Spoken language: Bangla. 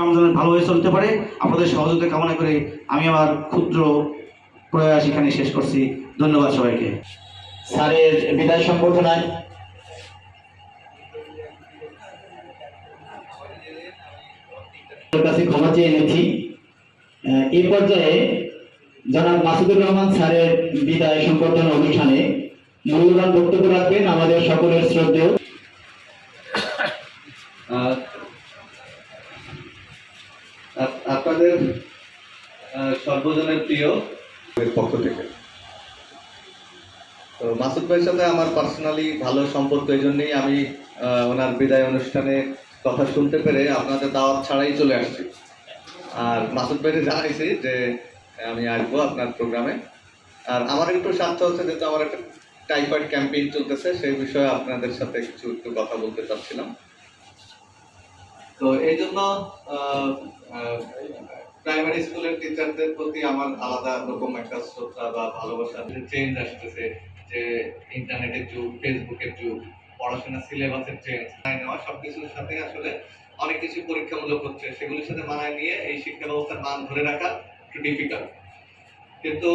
আমাদের ভালোভাবে চলতে পারে। আপনাদের সহযোগিতা কামনা করে আমি আমার ক্ষুদ্র প্রয়াস এখানে শেষ করছি। ধন্যবাদ সবাইকে। স্যারের বিদায় সংবর্ধনায়। কাছে ক্ষমা চেয়ে নিচ্ছি। আহ, এই পর্যায়ে জনাব মাসুদুর রহমান স্যারের বিদায় সংবর্ধনা অনুষ্ঠানে মূল্যবান বক্তব্য রাখবেন আমাদের সকলের শ্রদ্ধেয়। আপনাদের সর্বজনের প্রিয়? পক্ষ থেকে। তো মাসুদ ভাইয়ের সাথে আমার পার্সোনালি ভালো সম্পর্ক এই জন্যই আমি ওনার বিদায় অনুষ্ঠানে কথা শুনতে পেরে আপনাদের দাওয়াত ছাড়াই চলে আসছি। আর মাসুদ ভাইকে জানাইছি যে আমি আসব আপনার প্রোগ্রামে। আর আমার একটু স্বার্থ হচ্ছে যেহেতু আমার একটা টাইফয়েড ক্যাম্পেইন চলতেছে সেই বিষয়ে আপনাদের সাথে কিছু একটু কথা বলতে চাচ্ছিলাম। তো এই জন্য প্রাইমারি স্কুলের টিচারদের প্রতি আমার আলাদা রকম একটা শ্রদ্ধা বা ভালোবাসা। চেঞ্জ আসতেছে, যে ইন্টারনেটের যুগ ফেসবুকের যুগ, পড়াশোনা সিলেবাসের চেঞ্জ নেওয়া সব কিছুর সাথে আসলে অনেক কিছু পরীক্ষামূলক হচ্ছে। সেগুলির সাথে মানায় নিয়ে এই শিক্ষা ব্যবস্থার মান ধরে রাখা একটু ডিফিকাল্ট কিন্তু